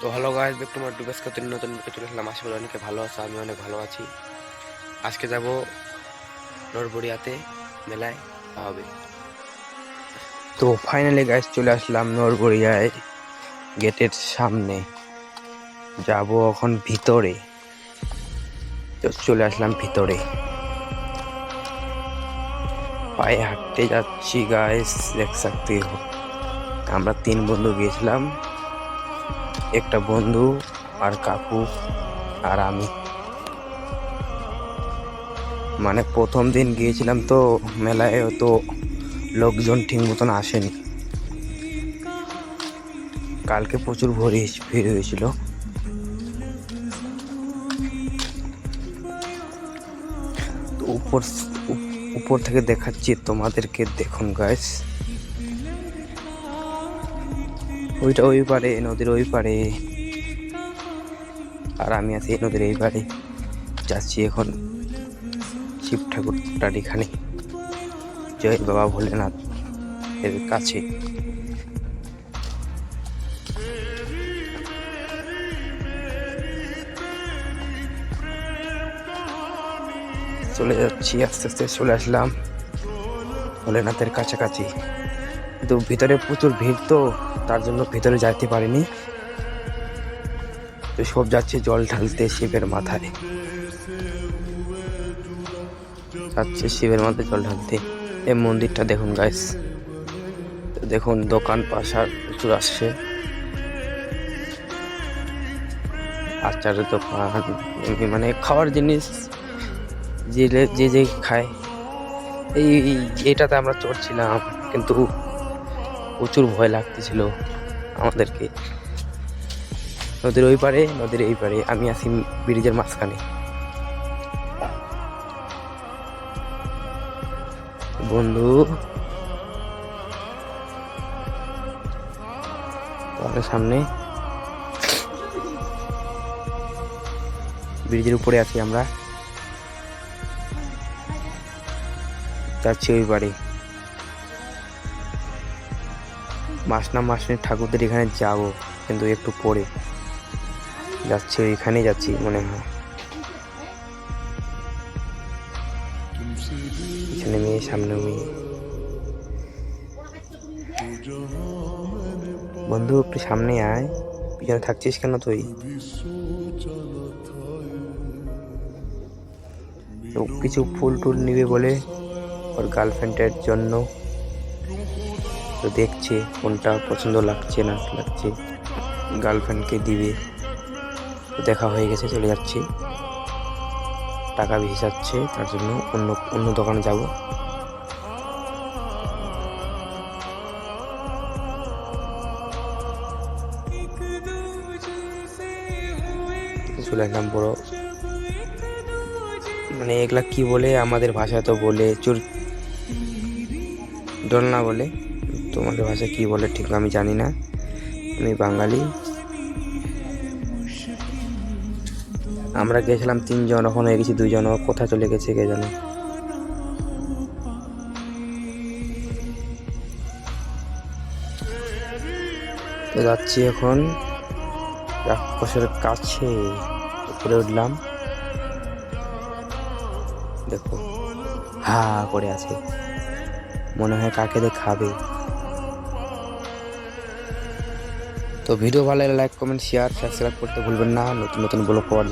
তো hello guys দেখ তোমার ডুবেস কত নতুন বুকে চলে আসলাম আশা করি অনেকে ভালো আছো, আমি অনেক ভালো আছি। আজকে যাব নরবড়িয়াতে মেলায় হবে। তো ফাইনালি গাইজ চলে আসলাম নরবড়িয়ায় গেটের সামনে। যাব এখন ভিতরে। তো চলে আসলাম ভিতরে। পায়ে হাঁটতে যাচ্ছি গাইস দেখ সাথে আমরা তিন বন্ধু গিয়েছিলাম। একটা বন্ধু, আর কাকু, আর আমি। মানে প্রথম দিন গিয়েছিলাম তো মেলায়, তো লোকজন ঠিক মতন আসেনি। কালকে প্রচুর ভরি ভিড় হয়েছিল। উপর, উপ- উপর থেকে দেখাচ্ছি তোমাদেরকে। দেখুন গাইস ওইটা ওই পারে নদীর ওই পারে। আর আমি আছি নদীর এই পারে। যাচ্ছি এখন শিব ঠাকুরটার এখানে জয় বাবা ভোলেনাথ এর কাছে। চলে যাচ্ছি, আস্তে আস্তে চলে আসলাম ভোলেনাথের কাছাকাছি। কিন্তু ভিতরে প্রচুর ভিড় তো, তার জন্য ভিতরে যাইতে পারিনি। তো সব যাচ্ছে জল ঢালতে শিবের মাথায়। যাচ্ছে শিবের মাথায় জল ঢালতে। এই মন্দিরটা দেখুন গাইস দেখুন, দোকান পাশার প্রচুর আসছে। আচারের দোকান মানে খাওয়ার জিনিস, যে যে যে খায়। এই, এটাতে আমরা চড়ছিলাম, কিন্তু প্রচুর ভয় লাগতেছিল আমাদেরকে। নদীর ওই পারে, নদীর এই পারে, আমি আছি ব্রিজের মাঝখানে। বন্ধু সামনে ব্রিজের উপরে আছি আমরা। যাচ্ছি ওই বাড়ি মাস না মাস নিয়ে ঠাকুরদের এখানে যাব, কিন্তু একটু পরে। যাচ্ছি, ওইখানেই যাচ্ছি মনে হয়। পিছনে মেয়ে, সামনে মেয়ে। বন্ধু, একটু সামনে আয়। পিছনে থাকছিস কেন তুই? কিছু ফুল টুল নিবে বলে, ওর গার্লফ্রেন্ডের জন্য। তো দেখছে কোনটা পছন্দ লাগছে, না লাগছে। গার্লফ্রেন্ডকে দিবে। দেখা হয়ে গেছে, চলে যাচ্ছি। টাকা যাচ্ছে তার জন্য অন্য অন্য দোকানে যাব। চলে আসলাম বড়। মানে এগুলা কি বলে? আমাদের ভাষায় তো বলে চুর ডলনা বলে। তোমাদের ভাষায় কি বলে ঠিক আমি জানি না। আমি বাঙালি। আমরা গেছিলাম তিনজন, এখন হয়ে গেছি দুজন। ও কোথায় চলে গেছে কে জানে। তো যাচ্ছি এখন রাক্ষসের কাছে। উপরে উঠলাম। দেখো, হা করে আছে। মনে হয় কাকে দিয়ে খাবে তো ভিডিও ভালো লাগে লাইক কমেন্ট শেয়ার সাবস্ক্রাইব করতে ভুলবেন না। নতুন নতুন ব্লগ পাওয়ার জন্য